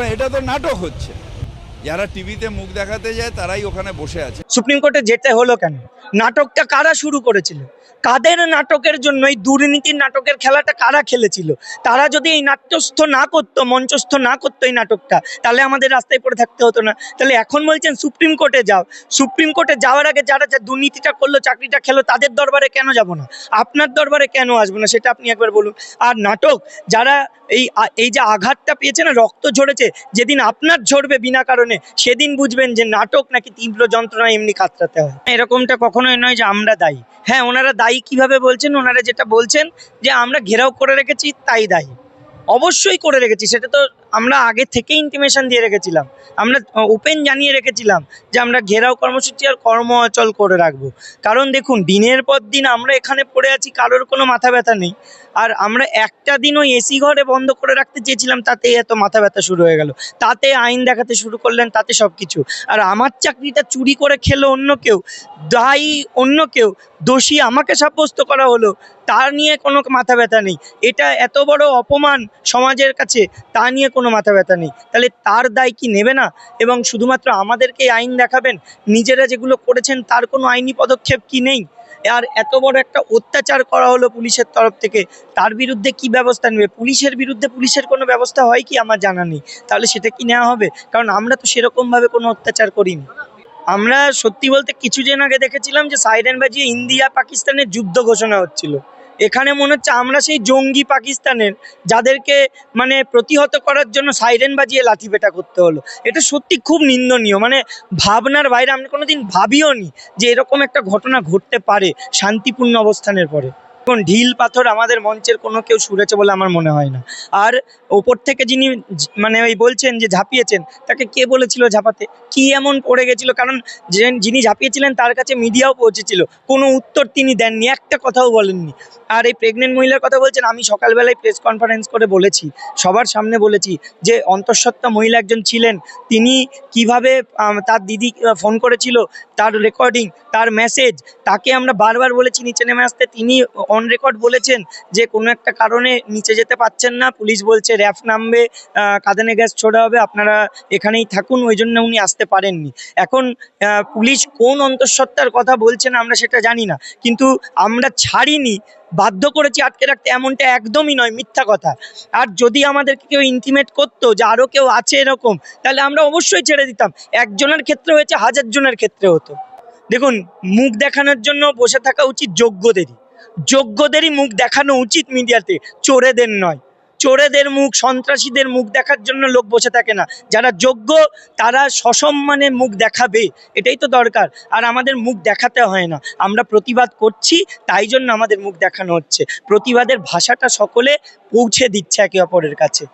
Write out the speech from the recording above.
এটা তো নাটক হচ্ছে। যারা টিভিতে মুখ দেখাতে যায়, তারাই ওখানে বসে আছে। সুপ্রিম কোর্টে যেতে হলো কেন? নাটকটা কারা শুরু করেছিল? কাদের নাটকের জন্য এই দুর্নীতির নাটকের খেলাটা কারা খেলেছিল? তারা যদি এই নাট্যস্থ না করতো, মঞ্চস্থ না করতো এই নাটকটা, তাহলে আমাদের রাস্তায় পড়ে থাকতে হতো না। তাহলে এখন বলছেন সুপ্রিম কোর্টে যাও। সুপ্রিম কোর্টে যাওয়ার আগে যারা যা দুর্নীতিটা করল, চাকরিটা খেলো, তাদের দরবারে কেন যাব না? আপনার দরবারে কেন আসব না? সেটা আপনি একবার বলুন। আর নাটক, যারা এই এই যে আঘাতটা পেয়েছে না, রক্ত ঝরেছে, যেদিন আপনার ঝরবে বিনা কারণে সেদিন বুঝবেন যে নাটক নাকি তীব্র যন্ত্রণা এমনি কাতরাতে হয়। এরকমটা কখনোই নয় যে আমরা দায়ী। হ্যাঁ ওনারা দায়ী কীভাবে বলছেন? ওনারা যেটা বলছেন যে আমরা ঘেরাও করে রেখেছি, তাই দায়ী। অবশ্যই করে রেখেছি, সেটা তো আমরা আগে থেকে ইন্টিমেশন দিয়ে রেখেছিলাম। আমরা ওপেন জানিয়ে রেখেছিলাম যে আমরা ঘেরাও কর্মসূচি আর কর্ম অচল করে রাখব। কারণ দেখুন, দিনের পর দিন আমরা এখানে পড়ে আছি, কারোর কোনো মাথা ব্যথা নেই। আর আমরা একটা দিন ওই এসি ঘরে বন্ধ করে রাখতে চেয়েছিলাম, তাতেই এত মাথা ব্যথা শুরু হয়ে গেল। তাতে আইন দেখাতে শুরু করলেন, তাতে সব কিছু আর আমার চাকরিটা চুরি করে খেলো অন্য কেউ, দায়ী অন্য কেউ, দোষী আমাকে সাব্যস্ত করা হলো, তার নিয়ে কোনো মাথা ব্যথা নেই। এটা এত বড় অপমান সমাজের কাছে, তা নিয়ে কোনো মাথা ব্যথা নেই। তাহলে তার দায় কি নেবে না? এবং শুধুমাত্র আমাদেরকে আইন দেখাবেন? নিজেরা যেগুলো করেছেন, তার কোনো আইনি পদক্ষেপ কি নেই? আর এত বড় একটা অত্যাচার করা হলো পুলিশের তরফ থেকে, তার বিরুদ্ধে কি ব্যবস্থা নেবে? পুলিশের বিরুদ্ধে পুলিশের কোনো ব্যবস্থা হয় কি? আমার জানা নেই। তাহলে সেটা কি নেওয়া হবে? কারণ আমরা তো সেরকমভাবে কোনো অত্যাচার করিনি। আমরা সত্যি বলতে কিছুদিন আগে দেখেছিলাম যে সাইরেন বাজিয়ে ইন্ডিয়া পাকিস্তানের যুদ্ধ ঘোষণা হচ্ছিল। এখানে মনে হচ্ছে আমরা সেই জঙ্গি পাকিস্তানের যাদেরকে মানে প্রতিহত করার জন্য সাইরেন বাজিয়ে লাঠিপেটা করতে হলো। এটা সত্যি খুব নিন্দনীয়। মানে ভাবনার বাইরে আমরা কোনোদিন ভাবিও নি যে এরকম একটা ঘটনা ঘটতে পারে শান্তিপূর্ণ অবস্থানের পরে। এখন ঢিল পাথর আমাদের মঞ্চের কোনো কেউ সুরেছে বলে আমার মনে হয় না। আর ওপর থেকে যিনি মানে ওই বলছেন যে ঝাঁপিয়েছেন, তাকে কে বলেছিল ঝাঁপাতে? কি এমন পড়ে গেছিল? কারণ যে- যিনি ঝাঁপিয়েছিলেন তার কাছে মিডিয়াও পৌঁছেছিল। কোনো উত্তর তিনি দেননি, একটা কথাও বলেননি। আর এই প্রেগনেন্ট মহিলার কথা বলছেন, আমি সকালবেলায় প্রেস কনফারেন্স করে বলেছি, সবার সামনে বলেছি যে অন্তঃসত্ত্বা মহিলা একজন ছিলেন, তিনি কীভাবে তার দিদি ফোন করেছিল, তার রেকর্ডিং তার মেসেজ তাকে আমরা বারবার বলেছি নিচে নেমে আসতে, তিনি অন রেকর্ড বলেছেন যে কোনো একটা কারণে নিচে যেতে পাচ্ছেন না। পুলিশ বলছে র্যাফ নামবে কাঁদানে গ্যাস ছোড়া হবে, আপনারা এখানেই থাকুন, ওই জন্য উনি আসতে পারেননি। এখন পুলিশ কোন অন্তঃসত্ত্বার কথা বলছেন আমরা সেটা জানি না। কিন্তু আমরা ছাড়িনি, বাধ্য করেছি আটকে রাখতে, এমনটা একদমই নয়, মিথ্যা কথা। আর যদি আমাদেরকে কেউ ইন্টিমেট করতো যে আরও কেউ আছে এরকম, তাহলে আমরা অবশ্যই ছেড়ে দিতাম। একজনের ক্ষেত্রে হয়েছে, হাজার জনের ক্ষেত্রে হতো। দেখুন, মুখ দেখানোর জন্য বসে থাকা উচিত যোগ্যদেরই। যোগ্যদেরই মুখ দেখানো উচিত মিডিয়াতে। চোরেদের নয়। চোরেদের মুখ, সন্ত্রাসীদের মুখ দেখার জন্য লোক বসে থাকে না। যারা যোগ্য, তারা সসম্মানে মুখ দেখাবে। এটাই তো দরকার। আর আমাদের মুখ দেখাতে হয় না। আমরা প্রতিবাদ করছি, তাই জন্য আমাদের মুখ দেখানো হচ্ছে। প্রতিবাদের ভাষাটা সকলে পৌঁছে দিচ্ছে একে অপরের কাছে।